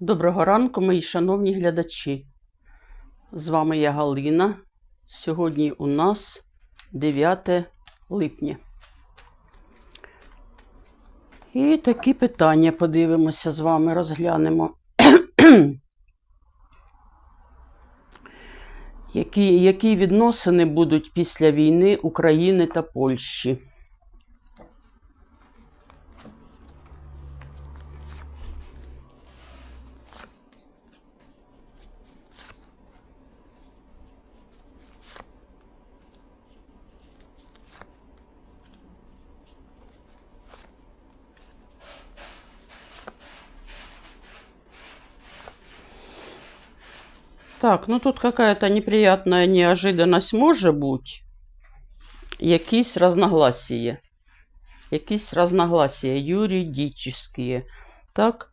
Доброго ранку, мої шановні глядачі. З вами я Галина. Сьогодні у нас 9 липня. І такі питання подивимося з вами, розглянемо. які, які відносини будуть після війни України та Польщі? Так, ну тут какая-то неприятная неожиданность може бути. Якісь разногласия. Якісь разногласия юридические. Так,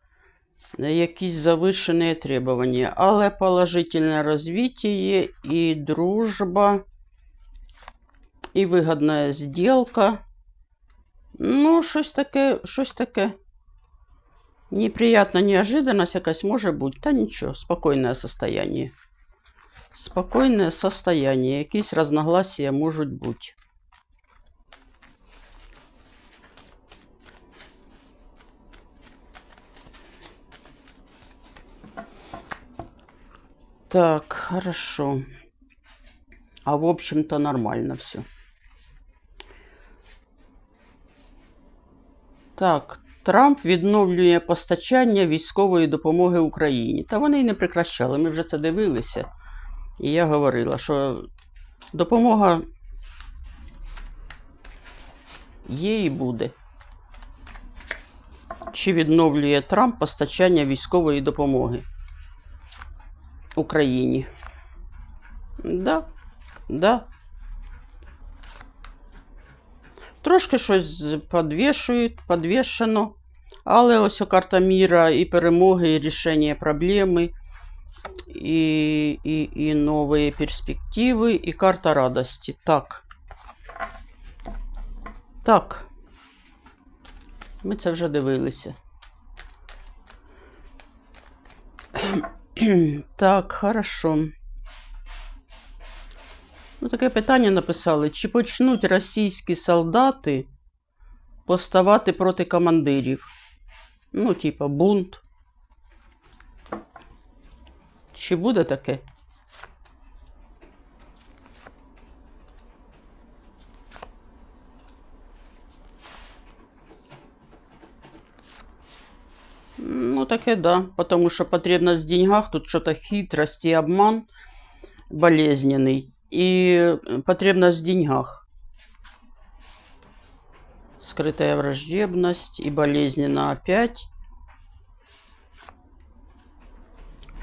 якісь завышенные требования. Але положительне развитие і дружба, і вигідна сделка. Ну, щось таке, щось таке. Неприятна неожиданность якась може бути. Та нічого, спокійне состояние. Спокійне состояние. Якісь разногласия можуть бути. Так, хорошо. А в общем-то нормально все. Так, Трамп відновлює постачання військової допомоги Україні. Та вони й не прекращали. Ми вже це дивилися. І я говорила, що допомога є і буде. Чи відновлює Трамп постачання військової допомоги Україні? Да, да. Трошки щось підвішують, підвішено. Але ось карта міра і перемоги, і рішення проблеми, і, і, і нові перспективи, і карта радості. Так. Так. Ми це вже дивилися. Так, хорошо. Таке питання написали: чи почнуть російські солдати поставати проти командирів? Ну, типа, бунт. Чи буде таке? Ну, таке да. Потому что потребность в деньгах, тут что-то хитрость и обман болезненный. И потребность в деньгах. Скрытая враждебность и болезненно опять.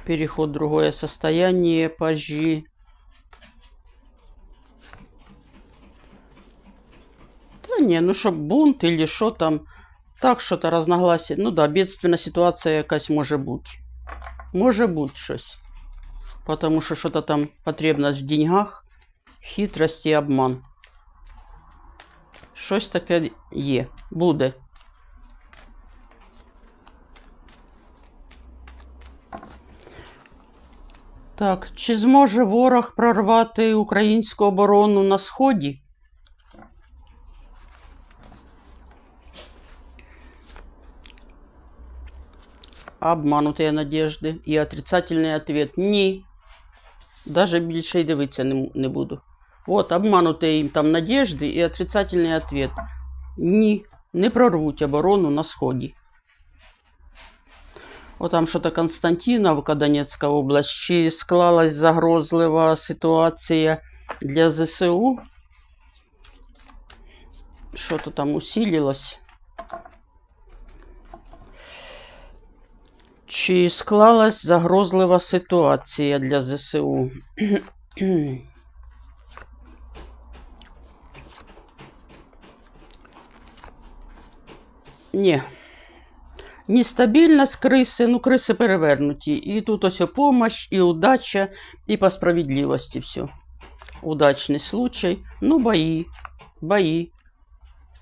Переход в другое состояние, пажи. Да не, ну чтоб бунт или что там. Так, що-то разногласие. Ну да, бедственна ситуація якась може бути. Може бути щось. Потому що що-то там потребность в деньгах, хитрость і обман. Щось таке є. Буде. Так, чи зможе ворог прорвати українську оборону на сході? Обманутые надежди і отрицательний ответ ні. Даже більше й дивитися не, не буду. От, обмануті їм там надежди і отрицательний ответ. Ні, не прорвуть оборону на сході. От там що-то Константиновка, Донецька область, чи склалась загрозлива ситуація для ЗСУ. Що-то там усилилось. Чи склалась загрозлива ситуація для ЗСУ? Ні. Нестабільність криси, ну, криси перевернуті. І тут ось помощь, і удача, і по справедливості все. Удачний случай. Ну, бои. Бои.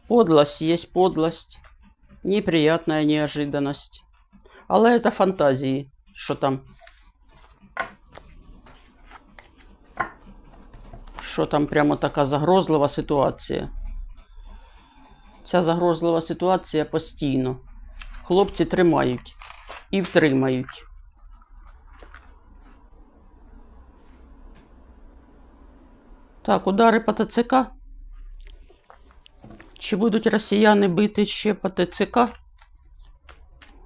Подлость есть подлость. Неприятная неожиданность. Але це фантазії, що там. Що там прямо така загрозлива ситуація. Ця загрозлива ситуація постійно. Хлопці тримають і втримають. Так, удари по ТЦК. Чи будуть росіяни бити ще по ТЦК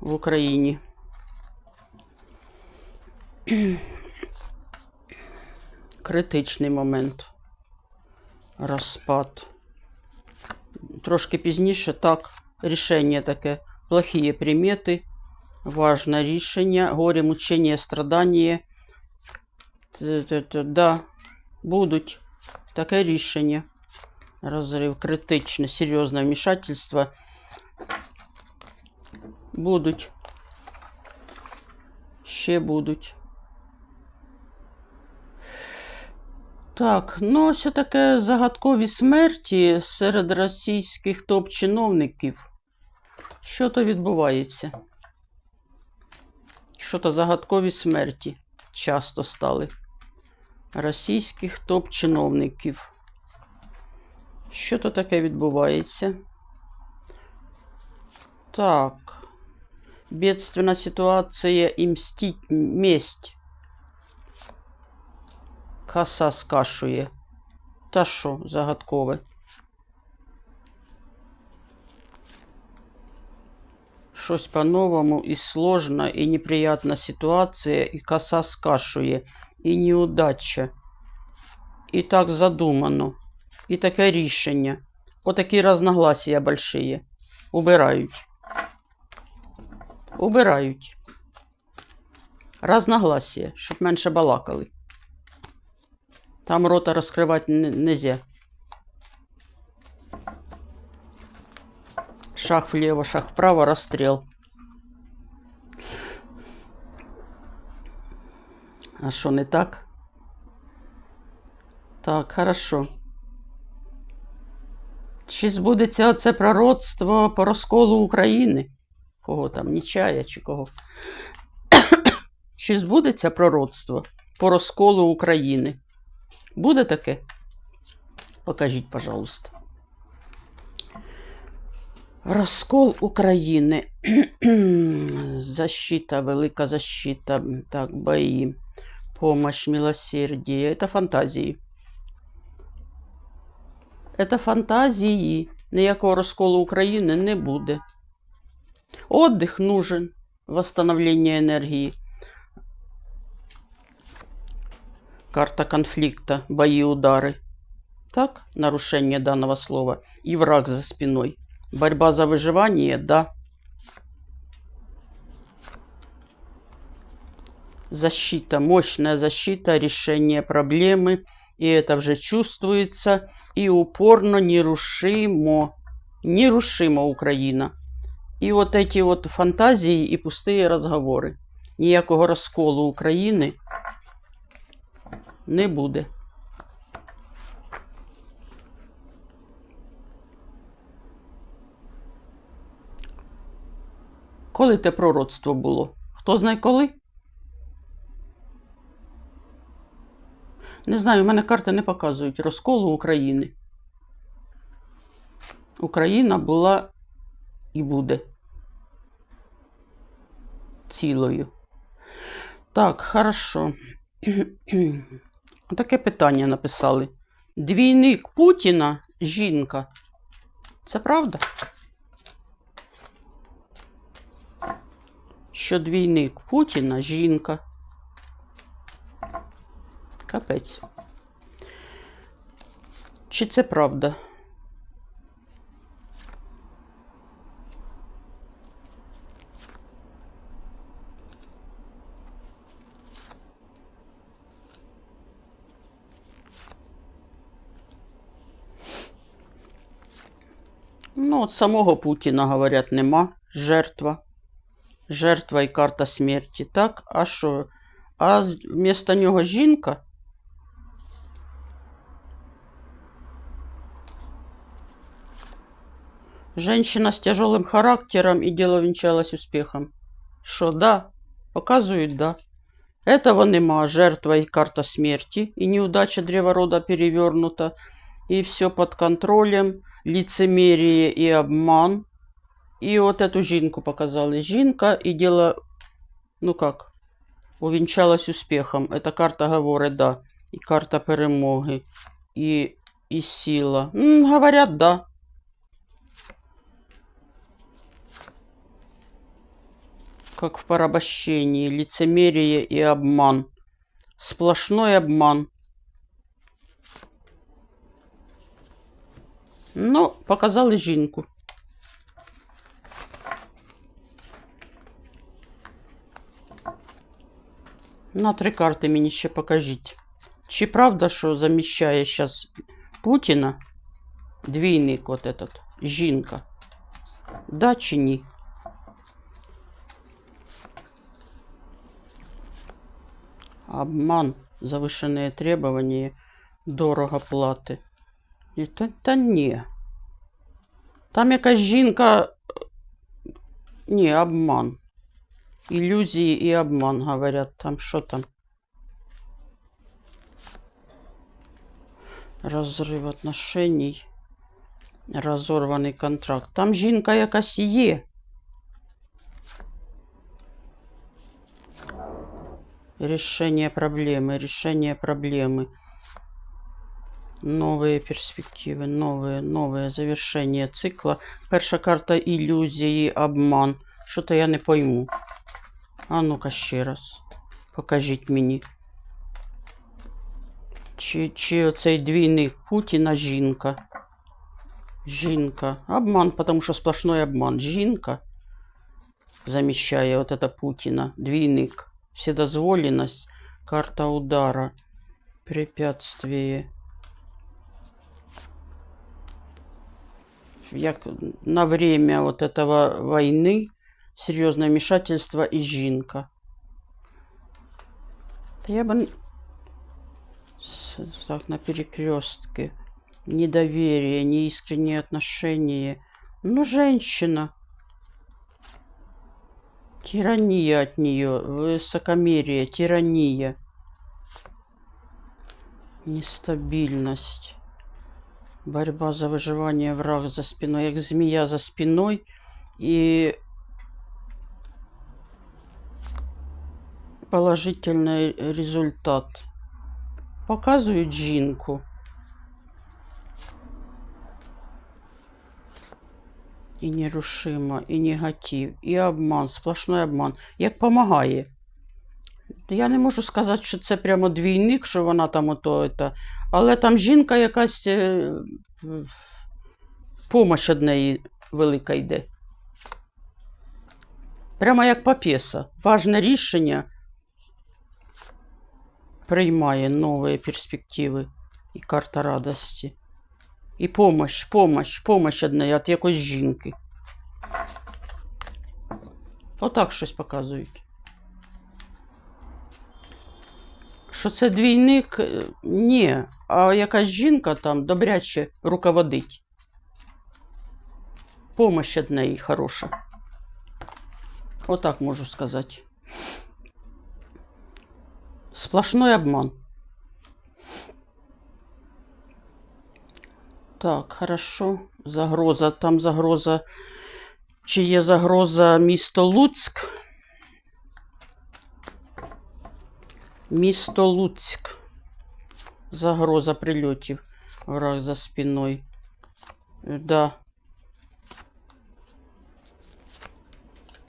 в Україні? Критичний момент. Розпад. Трошки пізніше так, рішення таке. Плохие примети. Важне рішення. Горе, мучення, страдання. Т-т-т, Да, будуть. Таке рішення. Розрив критичне, серйозне вмішательство. Будуть. Ще будуть. Так, ну все таке загадкові смерті серед російських топ-чиновників. Що то відбувається? Що то загадкові смерті часто стали. Російських топ-чиновників. Що то таке відбувається? Так. Бедственна ситуація і мстіть, месть. Коса скашує. Та що, загадкове? Щось по-новому і сложна, і неприятна ситуація, і коса скашує, і неудача. І так задумано. І таке рішення. Отакі разногласия большие. Убирають. Убирають. Разногласия, щоб менше балакали. Там рота розкривати не нельзя. Шаг влево, шаг вправо, расстрел. А що не так? Так, хорошо. Чи збудеться оце пророцтво по розколу України? Кого там, Нічая чи кого? Чи збудеться пророцтво по розколу України? Буде таке? Покажіть, пожалуйста. Розкол України. защита, велика защита. Так, бої. Помощь, милосердие. Это фантазії. Это фантазії. Ніякого розколу України не буде. Отдых нужен. Восстановление энергии. Карта конфликта, бои, удары. Так, нарушение данного слова. И враг за спиной. Борьба за выживание, да. Защита, мощная защита, решение проблемы. И это уже чувствуется. И упорно, нерушимо. Нерушимо Украина. І от эти от фантазії і пустые розговори. Ніякого розколу України не буде. Коли те пророцтво було? Хто знає коли? Не знаю, у мене карти не показують розколу України. Україна була і буде цілою. Так, хорошо. Таке питання написали. Двійник Путіна жінка. Це правда? Що двійник Путіна жінка. Капець. Чи це правда? Ну, от самого Путіна, говорять, нема. Жертва. Жертва і карта смерті. Так, а що? А вместо нього жінка? Женщина с тяжелым характером, и дело венчалось успехом. Що, да? Показують, да. Этого нема. Жертва и карта смерти. И неудача древа рода перевернута. И все под контролем. Лицемерие и обман. И вот эту жінку показали. Жінка и дело, ну как, увенчалась успехом. Эта карта говорит, да. И карта перемоги. И, и сила. М, говорят, да. Как в порабощении. Лицемерие и обман. Сплошной обман. Ну, показали жінку. На три карти мені ще покажіть. Чи правда, що заміщає зараз Путіна двійник от этот, жінка? Да чи ні? Обман, завышенные требования, дорого плати. І Та, та ні. Там якась жінка. Ні, обман. Ілюзії і обман, говорять. Там що там? Розрив отношений. Розорваний контракт. Там жінка якась є. Решение проблемы, решение проблемы. Новые перспективы, новые, новое завершение цикла. Перша карта ілюзії, обман. Що-то я не пойму. А ну-ка ще раз. Покажіть мені. Чи, чи оцей двійник Путіна жінка? Жінка. Обман, потому що сплошной обман. Жінка заміщає от это Путіна. Двійник. Вседозволенность. Карта удара. Препятствие. Як на время вот этого войны серьезное вмешательство и жінка. Та я бы так на перекрестке. Недоверие, неискренние отношения. Ну, женщина. Тирания от нее, высокомерие, тирания. Нестабильность. Борьба за выживание, враг за спиной, як змея за спиной. И положительный результат. Показують жінку. І нерушимо, і негатив, і обман, сплошной обман. Як помагає. Я не можу сказати, що це прямо двійник, що вона там ото. Это. Але там жінка якась е, помощь од неї велика йде. Прямо як папеса. Важне рішення приймає нові перспективи і карта радості. І помощь, помощь, помощь од неї від якоїсь жінки. Отак щось показують. Що це двійник? Е, Ні. А якась жінка там добряче руководить. Помощь від неї хороша. Отак можу сказати. Сплошной обман. Так, хорошо. Загроза. Там загроза. Чи є загроза місто Луцьк? Місто Луцьк. Загроза прильотів. Враг за спиною. Да.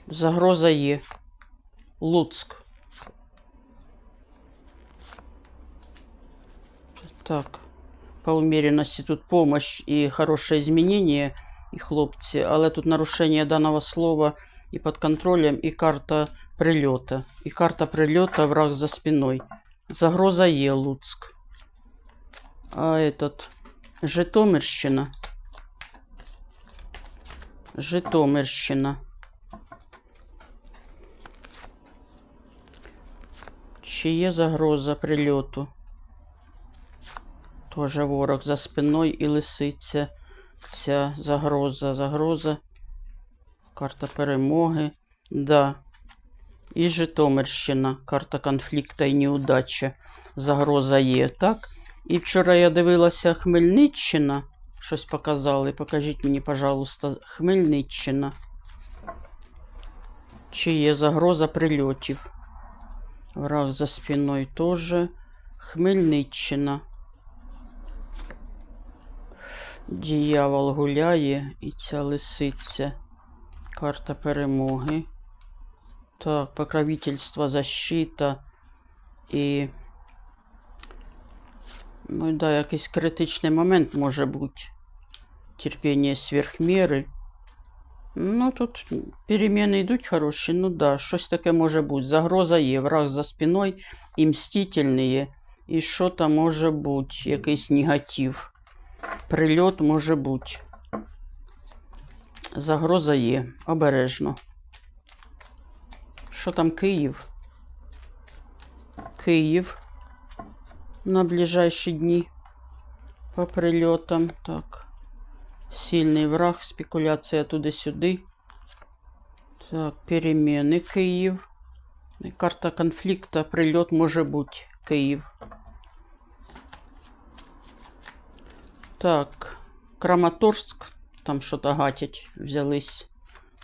Загроза є. Луцьк. Так. По умеренности тут помощь и хорошее изменение, и хлопці, але тут нарушение данного слова и под контролем, и карта прильота. И карта прильота враг за спиной. Загроза є Луцк. А этот Житомирщина. Житомирщина. Чи загроза прильоту? Тоже ворог за спиною і лисиця. Ця загроза, загроза. Карта перемоги. Да. І Житомирщина. Карта конфлікта і неудачі. Загроза є, так? І вчора я дивилася Хмельниччина. Щось показали. Покажіть мені, пожалуйста, Хмельниччина. Чи є загроза прильотів? Враг за спиною теж. Хмельниччина. Діявол гуляє і ця лисиця. Карта перемоги. Так, покровительство, защита і. Ну да, якийсь критичний момент може бути. Терпіння сверхміри. Ну, тут переміни йдуть хороші, ну да, щось таке може бути. Загроза є, враг за спиною і мстительний є. І що там може бути? Якийсь негатив. Прильот може бути. Загроза є. Обережно. Що там Київ? Київ на ближайші дні по прильотам. Так. Сильний враг, спекуляція туди-сюди. Так, переміни Київ. Карта конфлікта, прильот може бути Київ. Так, Краматорськ, там що-то гатять, взялись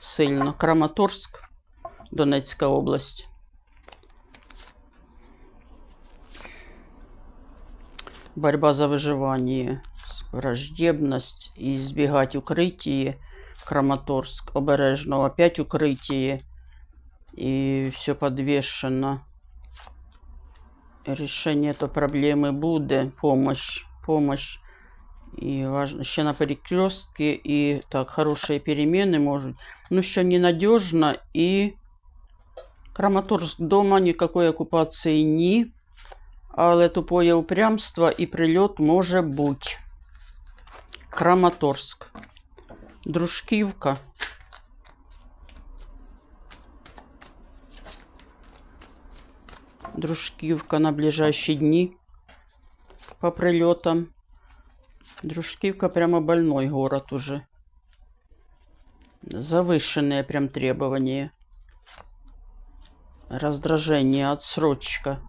сильно. Краматорськ, Донецька область. Борьба за выживание, враждебность, избегать укрытие, Краматорск, обережно, опять укрытие, и все подвешено. Решение этой проблемы буде, помощь, помощь. І важно, ще на перекрестке, і так, хороші переміни можуть. Ну, ще ненадежно, і Краматорськ дома, ніякої окупації ні. Але тупое упрямство і прильот може бути. Краматорськ. Дружківка. Дружківка на ближайші дні по прильотам. Дружківка прямо больной город уже. Завышенные прям требования. Раздражение, отсрочка.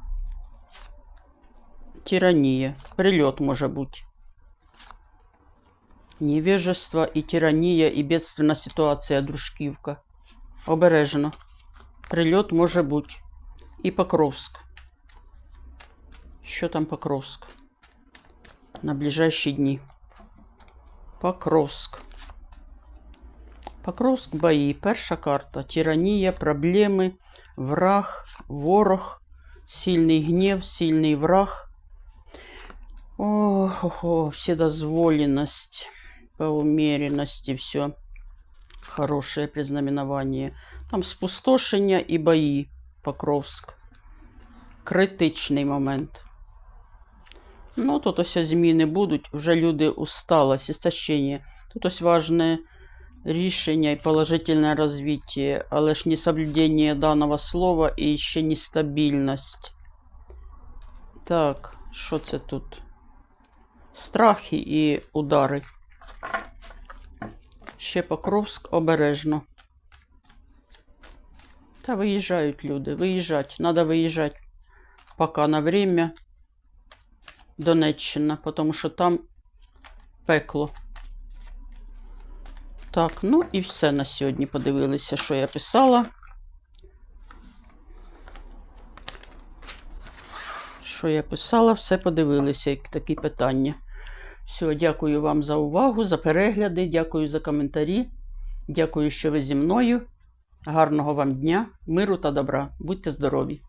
Тирания. Прилет может быть. Невежество и тирания и бедственная ситуация, дружківка. Обережно. Прильот може бути. І Покровськ. Що там Покровськ? На ближайші дні. Покровськ. Покровськ бої. Перша карта. Тиранія, проблеми, враг, ворог, сильний гнев, сильний враг. Ого, вседозволенность, по умеренности, все. Хорошее признаменование. Там спустошення і бої. Покровськ. Критичний момент. Ну, тут ось зміни будуть. Вже люди усталость, істощення. Тут ось важне рішення і положительне розвиття, але ж несоблюдение даного слова і ще нестабільність. Так, що це тут? Страхи і удари. Ще Покровськ обережно. Та виїжджають люди. Виїжджать. Надо виїжджати поки на время. Донеччина, тому що там пекло. Так, ну і все на сьогодні. Подивилися, що я писала. Що я писала, все подивилися, як такі питання. Все, дякую вам за увагу, за перегляди, дякую за коментарі. Дякую, що ви зі мною. Гарного вам дня, миру та добра. Будьте здорові!